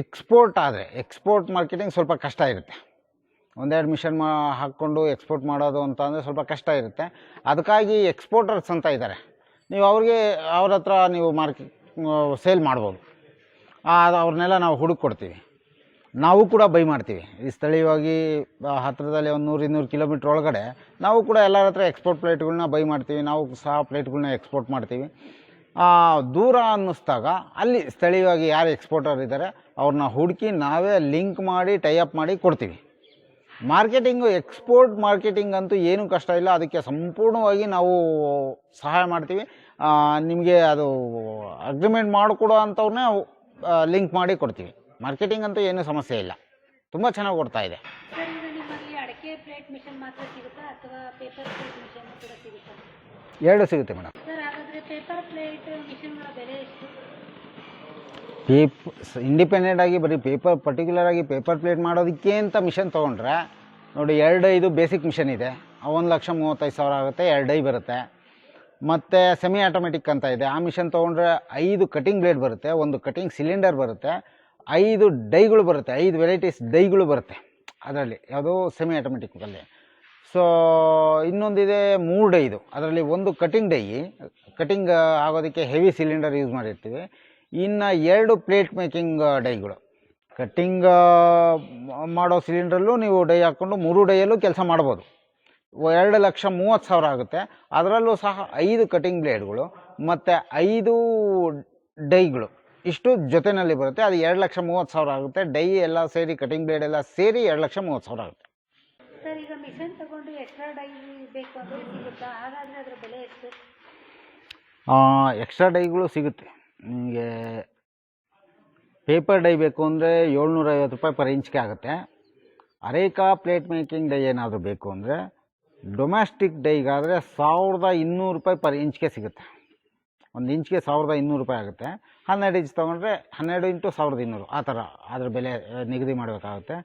ಎಕ್ಸ್ಪೋರ್ಟ್ ಆದರೆ ಎಕ್ಸ್ಪೋರ್ಟ್ ಮಾರ್ಕೆಟಿಂಗ್ ಸ್ವಲ್ಪ ಕಷ್ಟ ಇರುತ್ತೆ. ಒಂದೆರಡು ಮಿಷನ್ ಮಾ, ಹಾಕ್ಕೊಂಡು ಎಕ್ಸ್ಪೋರ್ಟ್ ಮಾಡೋದು ಅಂತ ಅಂದರೆ ಸ್ವಲ್ಪ ಕಷ್ಟ ಇರುತ್ತೆ. ಅದಕ್ಕಾಗಿ ಎಕ್ಸ್ಪೋರ್ಟರ್ಸ್ ಅಂತ ಇದ್ದಾರೆ. ನೀವು ಅವ್ರಿಗೆ, ಅವ್ರ ಹತ್ರ ನೀವು ಮಾರ್ಕೆ ಸೇಲ್ ಮಾಡ್ಬೋದು. ಅದು ಅವ್ರನ್ನೆಲ್ಲ ನಾವು ಹುಡುಕ್ ಕೊಡ್ತೀವಿ ನಾವು ಕೂಡ ಬೈ ಮಾಡ್ತೀವಿ. ಈ ಸ್ಥಳೀಯವಾಗಿ ಹತ್ತಿರದಲ್ಲಿ ಒಂದು ನೂರು ಇನ್ನೂರು ಕಿಲೋಮೀಟ್ರ್ ಒಳಗಡೆ ನಾವು ಕೂಡ ಎಲ್ಲರ ಹತ್ರ ಎಕ್ಸ್ಪೋರ್ಟ್ ಪ್ಲೇಟ್ಗಳನ್ನ ಬೈ ಮಾಡ್ತೀವಿ. ನಾವು ಸಹ ಪ್ಲೇಟ್ಗಳನ್ನ ಎಕ್ಸ್ಪೋರ್ಟ್ ಮಾಡ್ತೀವಿ. ದೂರ ಅನ್ನಿಸ್ದಾಗ ಅಲ್ಲಿ ಸ್ಥಳೀಯವಾಗಿ ಯಾರು ಎಕ್ಸ್ಪೋರ್ಟರ್ ಇದ್ದಾರೆ ಅವ್ರನ್ನ ಹುಡುಕಿ ನಾವೇ ಲಿಂಕ್ ಮಾಡಿ ಟೈಅಪ್ ಮಾಡಿ ಕೊಡ್ತೀವಿ. ಮಾರ್ಕೆಟಿಂಗು ಎಕ್ಸ್ಪೋರ್ಟ್ ಮಾರ್ಕೆಟಿಂಗ್ ಅಂತೂ ಏನೂ ಕಷ್ಟ ಇಲ್ಲ. ಅದಕ್ಕೆ ಸಂಪೂರ್ಣವಾಗಿ ನಾವು ಸಹಾಯ ಮಾಡ್ತೀವಿ. ನಿಮಗೆ ಅದು ಅಗ್ರಿಮೆಂಟ್ ಮಾಡಿಕೊಡೋ ಅಂಥವ್ರನ್ನೇ ಲಿಂಕ್ ಮಾಡಿ ಕೊಡ್ತೀವಿ. ಮಾರ್ಕೆಟಿಂಗ್ ಅಂತೂ ಏನೂ ಸಮಸ್ಯೆ ಇಲ್ಲ. ತುಂಬ ಚೆನ್ನಾಗಿ ಕೊಡ್ತಾ ಇದೆ. ಎರಡು ಸಿಗುತ್ತೆ ಮೇಡಮ್. ಪೇಪ್ ಇಂಡಿಪೆಂಡೆಂಟ್ ಆಗಿ ಬರೀ ಪೇಪರ್ ಪರ್ಟಿಕ್ಯುಲರ್ ಆಗಿ ಪೇಪರ್ ಪ್ಲೇಟ್ ಮಾಡೋದಕ್ಕೆ ಅಂತ ಮಿಷನ್ ತೊಗೊಂಡ್ರೆ ನೋಡಿ ಎರಡು ಐದು ಬೇಸಿಕ್ ಮಿಷನ್ ಇದೆ. ಒಂದು ಲಕ್ಷ ಮೂವತ್ತೈದು ಸಾವಿರ ಆಗುತ್ತೆ ಎರಡು ಐ ಬರುತ್ತೆ. ಮತ್ತು ಸೆಮಿ ಆಟೋಮೆಟಿಕ್ ಅಂತ ಇದೆ. ಆ ಮಿಷನ್ ತೊಗೊಂಡ್ರೆ ಐದು ಕಟಿಂಗ್ ಬ್ಲೇಡ್ ಬರುತ್ತೆ ಒಂದು ಕಟಿಂಗ್ ಸಿಲಿಂಡರ್ ಬರುತ್ತೆ. ಐದು ಡೈಗಳು ಬರುತ್ತೆ, ಐದು ವೆರೈಟೀಸ್ ಡೈಗಳು ಬರುತ್ತೆ ಅದರಲ್ಲಿ, ಯಾವುದೋ ಸೆಮಿ ಆಟೋಮೆಟಿಕ್ಕಲ್ಲಿ ಸೊ ಇನ್ನೊಂದಿದೆ ಮೂರು ಡೈದು. ಅದರಲ್ಲಿ ಒಂದು ಕಟಿಂಗ್ ಡೈ ಕಟಿಂಗ್ ಆಗೋದಕ್ಕೆ ಹೆವಿ ಸಿಲಿಂಡರ್ ಯೂಸ್ ಮಾಡಿರ್ತೀವಿ. ಇನ್ನು ಎರಡು ಪ್ಲೇಟ್ ಮೇಕಿಂಗ್ ಡೈಗಳು. ಕಟ್ಟಿಂಗ್ ಮಾಡೋ ಸಿಲಿಂಡ್ರಲ್ಲೂ ನೀವು ಡೈ ಹಾಕ್ಕೊಂಡು ಮೂರು ಡೈಯಲ್ಲೂ ಕೆಲಸ ಮಾಡ್ಬೋದು. ಎರಡು ಲಕ್ಷ ಮೂವತ್ತು ಸಾವಿರ ಆಗುತ್ತೆ. ಅದರಲ್ಲೂ ಸಹ ಐದು ಕಟಿಂಗ್ ಬ್ಲೇಡ್ಗಳು ಮತ್ತು ಐದು ಡೈಗಳು. ಇಷ್ಟು ಜೊತೆನಲ್ಲಿ ಬರುತ್ತೆ. ಅದು ಎರಡು ಲಕ್ಷ ಮೂವತ್ತು ಸಾವಿರ ಆಗುತ್ತೆ. ಡೈ ಎಲ್ಲ ಸೇರಿ ಕಟಿಂಗ್ ಬ್ಲೇಡ್ ಎಲ್ಲ ಸೇರಿ ಎರಡು ಲಕ್ಷ ಮೂವತ್ತು ಸಾವಿರ ಆಗುತ್ತೆ. ಸರ್ ಈಗ ಮಿಷನ್ ತಗೊಂಡು ಎಕ್ಸ್ಟ್ರಾ ಡೈ ಬೇಕು ಅಂದರೆ ಸಿಗುತ್ತಾ? ಹಾಗಾದರೆ ಅದರ ಬೆಲೆ ಎಷ್ಟು? ಎಕ್ಸ್ಟ್ರಾ ಡೈಗಳು ಸಿಗುತ್ತೆ. ನಿಮಗೆ ಪೇಪರ್ ಡೈ ಬೇಕು ಅಂದರೆ ಏಳ್ನೂರೈವತ್ತು ರೂಪಾಯಿ ಪರ್ ಇಂಚ್ಗೆ ಆಗುತ್ತೆ. ಅರೇಕಾ ಪ್ಲೇಟ್ ಮೇಕಿಂಗ್ ಡೈ ಏನಾದರೂ ಬೇಕು ಅಂದರೆ ಡೊಮ್ಯಾಸ್ಟಿಕ್ ಡೈಗಾದರೆ ಸಾವಿರದ ಇನ್ನೂರು ರೂಪಾಯಿ ಪರ್ ಇಂಚ್ಗೆ ಸಿಗುತ್ತೆ. ಒಂದು ಇಂಚ್ಗೆ ಸಾವಿರದ ಇನ್ನೂರು ರೂಪಾಯಿ ಆಗುತ್ತೆ. ಹನ್ನೆರಡು ಇಂಚ್ ತೊಗೊಂಡ್ರೆ ಹನ್ನೆರಡು ಇಂಟು ಸಾವಿರದ ಇನ್ನೂರು, ಆ ಥರ ಅದರ ಬೆಲೆ ನಿಗದಿ ಮಾಡಬೇಕಾಗುತ್ತೆ.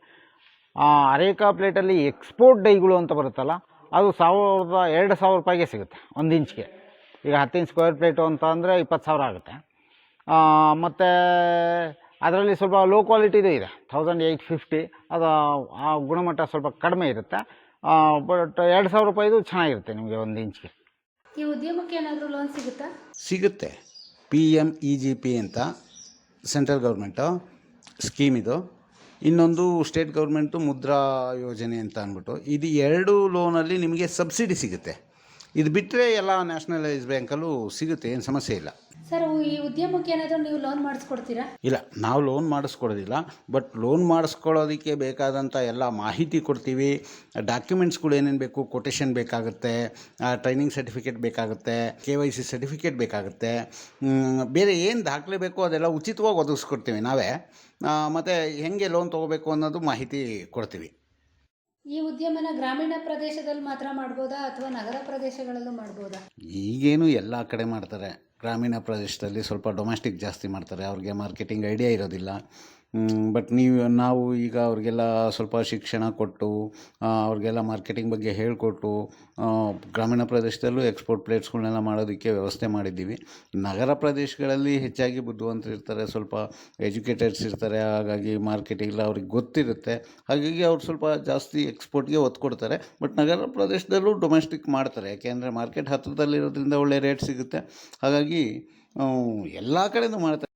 ಅರೇಕಾ ಪ್ಲೇಟಲ್ಲಿ ಎಕ್ಸ್ಪೋರ್ಟ್ ಡೈಗಳು ಅಂತ ಬರುತ್ತಲ್ಲ, ಅದು ಸಾವಿರದ ಎರಡು ಸಾವಿರ ರೂಪಾಯಿಗೆ ಸಿಗುತ್ತೆ ಒಂದು ಇಂಚ್ಗೆ. ಈಗ ಹತ್ತು ಇಂಚ್ ಸ್ಕ್ವೇರ್ ಪ್ಲೇಟು ಅಂತ ಅಂದರೆ ಇಪ್ಪತ್ತು ಸಾವಿರ ಆಗುತ್ತೆ. ಮತ್ತು ಅದರಲ್ಲಿ ಸ್ವಲ್ಪ ಲೋ ಕ್ವಾಲಿಟಿದು ಇದೆ ತೌಸಂಡ್ ಏಯ್ಟ್ ಫಿಫ್ಟಿ ಅದು ಆ ಗುಣಮಟ್ಟ ಸ್ವಲ್ಪ ಕಡಿಮೆ ಇರುತ್ತೆ. ಬಟ್ ಎರಡು ಸಾವಿರ ರೂಪಾಯಿದು ಚೆನ್ನಾಗಿರುತ್ತೆ ನಿಮಗೆ ಒಂದು ಇಂಚ್ಗೆ. ಈ ಉದ್ಯಮಕ್ಕೆ ಏನಾದರೂ ಲೋನ್ ಸಿಗುತ್ತಾ? ಸಿಗುತ್ತೆ. P M E G P ಅಂತ ಸೆಂಟ್ರಲ್ ಗೌರ್ಮೆಂಟು ಸ್ಕೀಮ್ ಇದು. ಇನ್ನೊಂದು ಸ್ಟೇಟ್ ಗೌರ್ಮೆಂಟು ಮುದ್ರಾ ಯೋಜನೆ ಅಂತ ಅಂದ್ಬಿಟ್ಟು. ಇದು ಎರಡು ಲೋನಲ್ಲಿ ನಿಮಗೆ ಸಬ್ಸಿಡಿ ಸಿಗುತ್ತೆ. ಇದು ಬಿಟ್ಟರೆ ಎಲ್ಲ ನ್ಯಾಷನಲೈಸ್ ಬ್ಯಾಂಕಲ್ಲೂ ಸಿಗುತ್ತೆ ಏನು ಸಮಸ್ಯೆ ಇಲ್ಲ. ಸರ್ ಈ ಉದ್ಯಮಕ್ಕೆ ಏನಾದರೂ ನೀವು ಲೋನ್ ಮಾಡಿಸ್ಕೊಡ್ತೀರಾ? ಇಲ್ಲ ನಾವು ಲೋನ್ ಮಾಡಿಸ್ಕೊಡೋದಿಲ್ಲ ಬಟ್ ಲೋನ್ ಮಾಡಿಸ್ಕೊಳ್ಳೋದಕ್ಕೆ ಬೇಕಾದಂಥ ಎಲ್ಲ ಮಾಹಿತಿ ಕೊಡ್ತೀವಿ. ಡಾಕ್ಯುಮೆಂಟ್ಸ್ಗಳು ಏನೇನು ಬೇಕು ಕೊಟೇಶನ್ ಬೇಕಾಗುತ್ತೆ ಟ್ರೈನಿಂಗ್ ಸರ್ಟಿಫಿಕೇಟ್ ಬೇಕಾಗುತ್ತೆ ಕೆ ವೈ ಸಿ ಸರ್ಟಿಫಿಕೇಟ್ ಬೇಕಾಗುತ್ತೆ ಬೇರೆ ಏನು ದಾಖಲೆ ಬೇಕೋ ಅದೆಲ್ಲ ಉಚಿತವಾಗಿ ಒದಗಿಸ್ಕೊಡ್ತೀವಿ ನಾವೇ. ಮತ್ತು ಹೆಂಗೆ ಲೋನ್ ತೊಗೋಬೇಕು ಅನ್ನೋದು ಮಾಹಿತಿ ಕೊಡ್ತೀವಿ. ಈ ಉದ್ಯಮನ ಗ್ರಾಮೀಣ ಪ್ರದೇಶದಲ್ಲಿ ಮಾತ್ರ ಮಾಡ್ಬೋದಾ ಅಥವಾ ನಗರ ಪ್ರದೇಶಗಳಲ್ಲೂ ಮಾಡ್ಬೋದಾ? ಈಗೇನು ಎಲ್ಲ ಕಡೆ ಮಾಡ್ತಾರೆ. ಗ್ರಾಮೀಣ ಪ್ರದೇಶದಲ್ಲಿ ಸ್ವಲ್ಪ ಡೊಮೆಸ್ಟಿಕ್ ಜಾಸ್ತಿ ಮಾಡ್ತಾರೆ. ಅವ್ರಿಗೆ ಮಾರ್ಕೆಟಿಂಗ್ ಐಡಿಯಾ ಇರೋದಿಲ್ಲ. ಬಟ್ ನೀವು, ನಾವು ಈಗ ಅವ್ರಿಗೆಲ್ಲ ಸ್ವಲ್ಪ ಶಿಕ್ಷಣ ಕೊಟ್ಟು ಅವ್ರಿಗೆಲ್ಲ ಮಾರ್ಕೆಟಿಂಗ್ ಬಗ್ಗೆ ಹೇಳಿಕೊಟ್ಟು ಗ್ರಾಮೀಣ ಪ್ರದೇಶದಲ್ಲೂ ಎಕ್ಸ್ಪೋರ್ಟ್ ಪ್ಲೇಟ್ಸ್ಗಳನ್ನೆಲ್ಲ ಮಾಡೋದಕ್ಕೆ ವ್ಯವಸ್ಥೆ ಮಾಡಿದ್ದೀವಿ. ನಗರ ಪ್ರದೇಶಗಳಲ್ಲಿ ಹೆಚ್ಚಾಗಿ ಬುದ್ಧಿವಂತರಿರ್ತಾರೆ ಸ್ವಲ್ಪ ಎಜುಕೇಟೆಡ್ಸ್ ಇರ್ತಾರೆ, ಹಾಗಾಗಿ ಮಾರ್ಕೆಟಿಂಗ್ ಎಲ್ಲ ಅವ್ರಿಗೆ ಗೊತ್ತಿರುತ್ತೆ. ಹಾಗಾಗಿ ಅವ್ರು ಸ್ವಲ್ಪ ಜಾಸ್ತಿ ಎಕ್ಸ್ಪೋರ್ಟ್ಗೆ ಒತ್ತು ಕೊಡ್ತಾರೆ. ಬಟ್ ನಗರ ಪ್ರದೇಶದಲ್ಲೂ ಡೊಮೆಸ್ಟಿಕ್ ಮಾಡ್ತಾರೆ. ಯಾಕೆಂದರೆ ಮಾರ್ಕೆಟ್ ಹತ್ತಿರದಲ್ಲಿರೋದ್ರಿಂದ ಒಳ್ಳೆ ರೇಟ್ ಸಿಗುತ್ತೆ. ಹಾಗಾಗಿ ಎಲ್ಲ ಕಡೆಯೂ ಮಾಡ್ತಾರೆ.